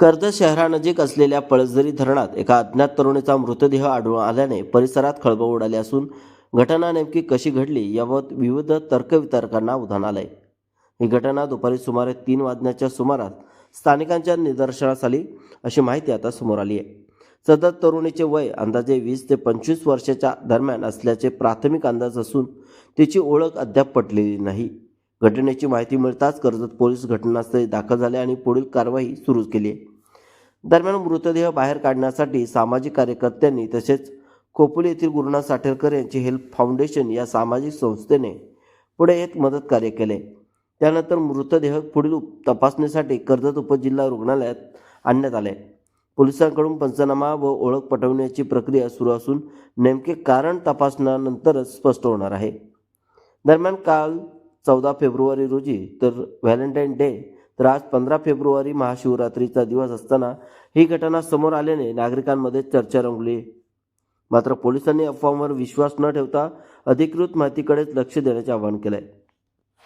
कर्जत शहरानजीक असलेल्या पळसदरी धरणात एका अज्ञात तरुणीचा मृतदेह आढळून आल्याने परिसरात खळबळ उडाली असून घटना नेमकी कशी घडली याबाबत विविध तर्कवितर्कांना उधाण आलंय. ही घटना दुपारी सुमारे तीन वाजण्याच्या सुमारास स्थानिकांच्या निदर्शनास आली अशी माहिती आता समोर आली आहे सदर तरुणीचे वय अंदाजे वीस ते पंचवीस वर्षाच्या दरम्यान असल्याचे प्राथमिक अंदाज असून तिची ओळख अद्याप पटलेली नाही. घटनेची माहिती मिळताच कर्जत पोलीस घटनास्थळी दाखल झाले आणि पुढील कारवाई सुरू केली आहे दरम्यान मृतदेह बाहेर काढण्यासाठी सामाजिक कार्यकर्त्यांनी तसेच खोपोली येथील गुरुनाथ साठेरकर यांची हेल्प फाउंडेशन या सामाजिक संस्थेने पुढे येत मदत कार्य केले. त्यानंतर मृतदेह पुढील तपासणीसाठी कर्जत उपजिल्हा रुग्णालयात आणण्यात आले. पोलिसांकडून पंचनामा व ओळख पटवण्याची प्रक्रिया सुरू असून नेमके कारण तपासण्यानंतरच स्पष्ट होणार आहे. दरम्यान काल चौदा फेब्रुवारी रोजी तर व्हॅलेंटाईन डे तर आज पंधरा फेब्रुवारी महाशिवरात्रीचा दिवस असताना ही घटना समोर आल्याने नागरिकांमध्ये चर्चा रंगली. मात्र पोलिसांनी अफवांवर विश्वास न ठेवता अधिकृत माहितीकडेच लक्ष देण्याचे आवाहन केलंय.